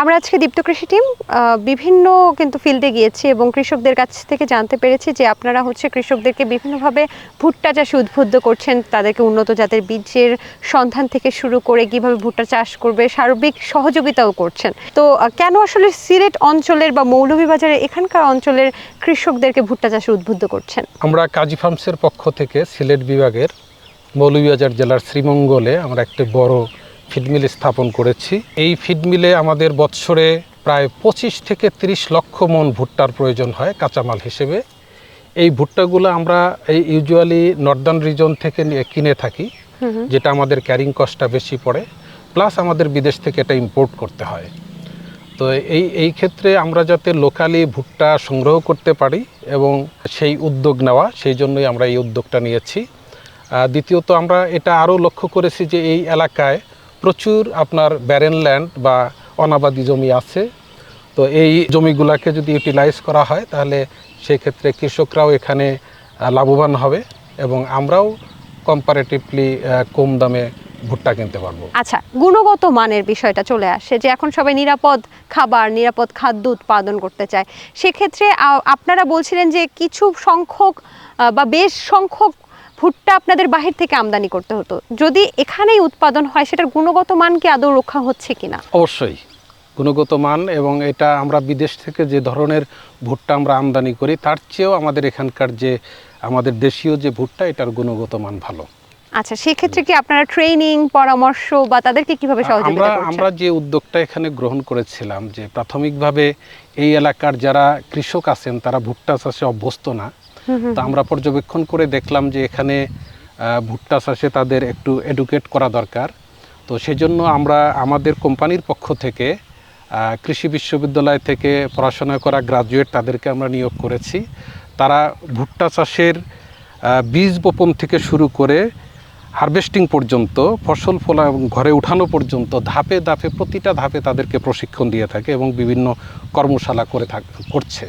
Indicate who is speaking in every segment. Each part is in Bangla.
Speaker 1: আমরা আজকে দীপ্ত কৃষি টিম বিভিন্ন কিন্তু ফিল্ডে গিয়েছি এবং কৃষকদের কাছ থেকে জানতে পেরেছি যে আপনারা হচ্ছে কৃষকদেরকে বিভিন্নভাবে ভুট্টা চাষে উদ্বুদ্ধ করছেন, তাদেরকে উন্নত জাতের বীজের সন্ধান থেকে শুরু করে কীভাবে ভুট্টা চাষ করবে, সার্বিক সহযোগিতাও করছেন। তো কেন আসলে সিলেট অঞ্চলের বা মৌলভীবাজারের এখানকার অঞ্চলের কৃষকদেরকে ভুট্টা চাষে উদ্বুদ্ধ করছেন?
Speaker 2: আমরা কাজী ফার্মসের পক্ষ থেকে সিলেট বিভাগের মৌলভীবাজার জেলার শ্রীমঙ্গলে আমরা একটি বড় ফিডমিল স্থাপন করেছি। এই ফিডমিলে আমাদের বৎসরে প্রায় পঁচিশ থেকে ৩০ লক্ষ মন ভুট্টার প্রয়োজন হয় কাঁচামাল হিসেবে। এই ভুট্টাগুলো আমরা এই ইউজুয়ালি নর্দার্ন রিজন থেকে কিনে থাকি যেটা আমাদের ক্যারিং কস্টটা বেশি পড়ে প্লাস আমাদের বিদেশ থেকে এটা ইম্পোর্ট করতে হয়। তো এই এই ক্ষেত্রে আমরা যাতে লোকালি ভুট্টা সংগ্রহ করতে পারি এবং সেই উদ্যোগ নেওয়া সেই জন্যই আমরা এই উদ্যোগটা নিয়েছি। দ্বিতীয়ত আমরা এটা আরও লক্ষ্য করেছি যে এই এলাকায় প্রচুর আপনার ব্যারেন ল্যান্ড বা অনাবাদি জমি আছে। তো এই জমিগুলোকে যদি ইউটিলাইজ করা হয়, তাহলে সেক্ষেত্রে কৃষকরাও এখানে লাভবান হবে এবং আমরাও কম্পারেটিভলি কম দামে ভুট্টা কিনতে পারব।
Speaker 1: আচ্ছা গুণগত মানের বিষয়টা চলে আসে, যে এখন সবাই নিরাপদ খাবার, নিরাপদ খাদ্য উৎপাদন করতে চায়। সেক্ষেত্রে আপনারা বলছিলেন যে কিছু সংখ্যক বা বেশ সংখ্যক ভুট্টা আপনাদের বাহির থেকে আমদানি করতে হতো। যদি এখানেই উৎপাদন হয় সেটার গুণগত মান কি আদৌ রক্ষা হচ্ছে কিনা?
Speaker 2: অবশ্যই। গুণগত মান এবং এটা আমরা বিদেশ থেকে যে ধরনের ভুট্টা আমরা আমদানি করি তার চেয়েও আমাদের এখানকার যে আমাদের দেশীয় যে ভুট্টা এটার গুণগত মান ভালো।
Speaker 1: আচ্ছা সেক্ষেত্রে কি আপনারা ট্রেনিং পরামর্শ বা তাদেরকে কীভাবে সহযোগিতা করছেন?
Speaker 2: আমরা যে উদ্যোগটা এখানে গ্রহণ করেছিলাম যে প্রাথমিকভাবে এই এলাকার যারা কৃষক আছেন তারা ভুট্টা চাষে অভ্যস্ত না তো আমরা পর্যবেক্ষণ করে দেখলাম যে এখানে ভুট্টা চাষে তাদের একটু এডুকেট করা দরকার। তো সেজন্য আমরা আমাদের কোম্পানির পক্ষ থেকে কৃষি বিশ্ববিদ্যালয় থেকে পড়াশোনা করা গ্রাজুয়েট তাদেরকে আমরা নিয়োগ করেছি। তারা ভুট্টা চাষের বীজ বপন থেকে শুরু করে হারভেস্টিং পর্যন্ত ফসল ফলা ঘরে উঠানো পর্যন্ত ধাপে ধাপে প্রতিটা ধাপে তাদেরকে প্রশিক্ষণ দিয়ে থাকে এবং বিভিন্ন কর্মশালা করে থাক করছে।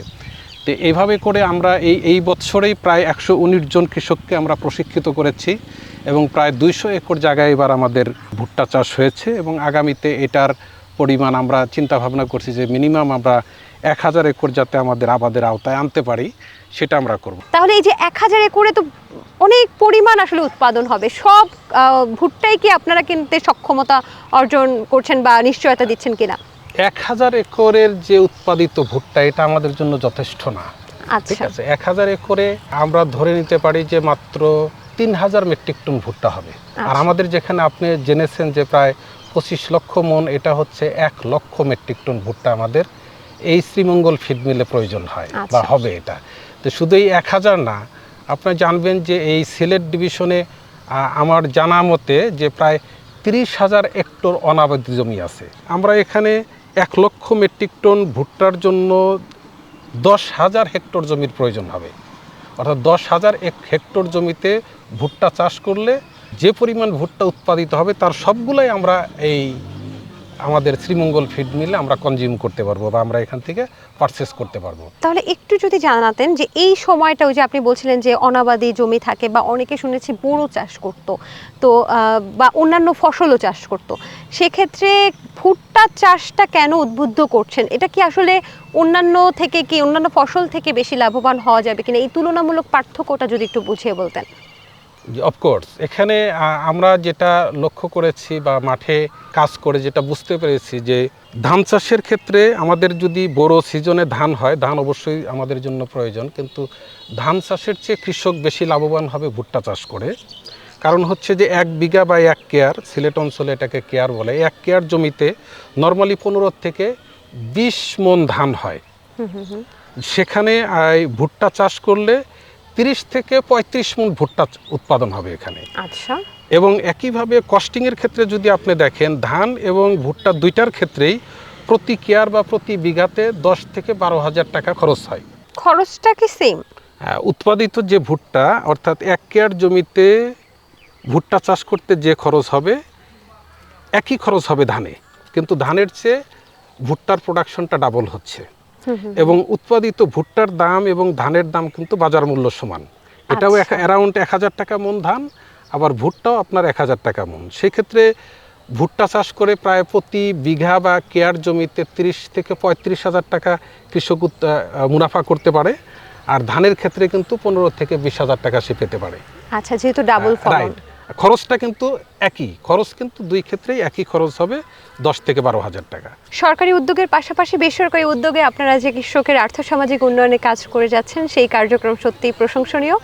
Speaker 2: তো এইভাবে করে আমরা এই এই বৎসরেই প্রায় একশো উনিশ জন কৃষককে আমরা প্রশিক্ষিত করেছি এবং প্রায় দুইশো একর জায়গায় এবার আমাদের ভুট্টা চাষ হয়েছে এবং আগামীতে এটার পরিমাণ আমরা চিন্তা ভাবনা করছি যে মিনিমাম আমরা এক হাজার একর যাতে আমাদের আবাদের আওতায় আনতে পারি, সেটা আমরা করব।
Speaker 1: তাহলে এই যে এক হাজার একরে তো অনেক পরিমাণ আসলে উৎপাদন হবে। সব ভুট্টাই কি আপনারা কিনতে সক্ষমতা অর্জন করছেন বা নিশ্চয়তা দিচ্ছেন কিনা?
Speaker 2: এক হাজার একরের যে উৎপাদিত ভুট্টা এটা আমাদের জন্য যথেষ্ট না। ঠিক
Speaker 1: আচ্ছা
Speaker 2: আছে এক হাজার একরে আমরা ধরে নিতে পারি যে মাত্র তিন হাজার মেট্রিক টন ভুট্টা হবে। আর
Speaker 1: আচ্ছা।
Speaker 2: আমাদের যেখানে আপনি জেনেছেন যে প্রায় পঁচিশ লক্ষ মন এটা হচ্ছে এক লক্ষ মেট্রিক টন ভুট্টা আমাদের এই শ্রীমঙ্গল ফিড মিলে প্রয়োজন হয় বা
Speaker 1: আচ্ছা।
Speaker 2: হবে এটা। তো শুধু এই এক হাজার না আপনারা জানবেন যে এই সিলেট ডিভিশনে আমার জানা মতে যে প্রায় তিরিশ হাজার হেক্টর অনাবাদি জমি আছে। আমরা এখানে এক লক্ষ মেট্রিক টন ভুট্টার জন্য দশ হাজার হেক্টর জমির প্রয়োজন হবে। অর্থাৎ দশ হাজার এক হেক্টর জমিতে ভুট্টা চাষ করলে যে পরিমাণ ভুট্টা উৎপাদিত হবে তার সবগুলোই আমরা এই আমাদের শ্রীমঙ্গল ফিড মিলে আমরা কনজিউম করতে পারব বা আমরা এখান থেকে পারচেস করতে পারব।
Speaker 1: তাহলে একটু যদি জানাতেন যে এই সময়টা ওই যে আপনি বলছিলেন যে অনাবাদি জমি থাকে বা অনেকে শুনেছি বোরো চাষ করতো, তো বা অন্যান্য ফসলও চাষ করতো, সেক্ষেত্রে ভুট্টা চাষটা কেন উদ্বুদ্ধ করছেন? এটা কি আসলে অন্যান্য থেকে কি, অন্যান্য ফসল থেকে বেশি লাভবান হওয়া যাবে কিনা? এই তুলনামূলক পার্থক্যটা যদি একটু বুঝিয়ে বলতেন।
Speaker 2: অফকোর্স এখানে আমরা যেটা লক্ষ্য করেছি বা মাঠে কাজ করে যেটা বুঝতে পেরেছি যে ধান চাষের ক্ষেত্রে আমাদের যদি বড় সিজনে ধান হয়, ধান অবশ্যই আমাদের জন্য প্রয়োজন। কিন্তু ধান চাষের চেয়ে কৃষক বেশি লাভবান হবে ভুট্টা চাষ করে। কারণ হচ্ছে যে এক বিঘা বা এক কেয়ার সিলেট অঞ্চলে এটাকে কেয়ার বলে। এক কেয়ার জমিতে নর্মালি পনেরো থেকে বিশ মন ধান হয়। সেখানে ভুট্টা চাষ করলে তিরিশ থেকে পঁয়ত্রিশ মন ভুট্টা উৎপাদন হবে এখানে।
Speaker 1: আচ্ছা।
Speaker 2: এবং একইভাবে কস্টিংয়ের ক্ষেত্রে যদি আপনি দেখেন ধান এবং ভুট্টা দুইটার ক্ষেত্রেই প্রতি কেয়ার বা প্রতি বিঘাতে দশ থেকে বারো হাজার টাকা খরচ হয়।
Speaker 1: খরচটা কি সেম
Speaker 2: হ্যাঁ, উৎপাদিত যে ভুট্টা অর্থাৎ এক কেয়ার জমিতে ভুট্টা চাষ করতে যে খরচ হবে একই খরচ হবে ধানে। কিন্তু ধানের চেয়ে ভুট্টার প্রোডাকশনটা ডাবল হচ্ছে। এবং উৎপাদিত ভুট্টার দাম এবং ধানের দাম কিন্তু বাজার মূল্য সমান। এটাও
Speaker 1: আচ্ছা।
Speaker 2: অ্যারাউন্ড এক হাজার টাকা মন ধান আবার ভুট্টাও আপনার এক হাজার টাকা মন। সেক্ষেত্রে ভুট্টা চাষ করে প্রায় প্রতি বিঘা বা কেয়ার জমিতে তিরিশ থেকে পঁয়ত্রিশ হাজার টাকা কৃষক মুনাফা করতে পারে। আর ধানের ক্ষেত্রে কিন্তু পনেরো থেকে বিশ হাজার টাকা সে পেতে পারে।
Speaker 1: আচ্ছা যেহেতু ডাবল ফলন।
Speaker 2: রাইট খরচটা কিন্তু একই, খরচ কিন্তু দুই ক্ষেত্রেই একই খরচ হবে দশ থেকে বারো হাজার টাকা।
Speaker 1: সরকারি উদ্যোগের পাশাপাশি বেসরকারি উদ্যোগে আপনারা যে কৃষকের আর্থসামাজিক উন্নয়নে কাজ করে যাচ্ছেন, সেই কার্যক্রম সত্যিই প্রশংসনীয়।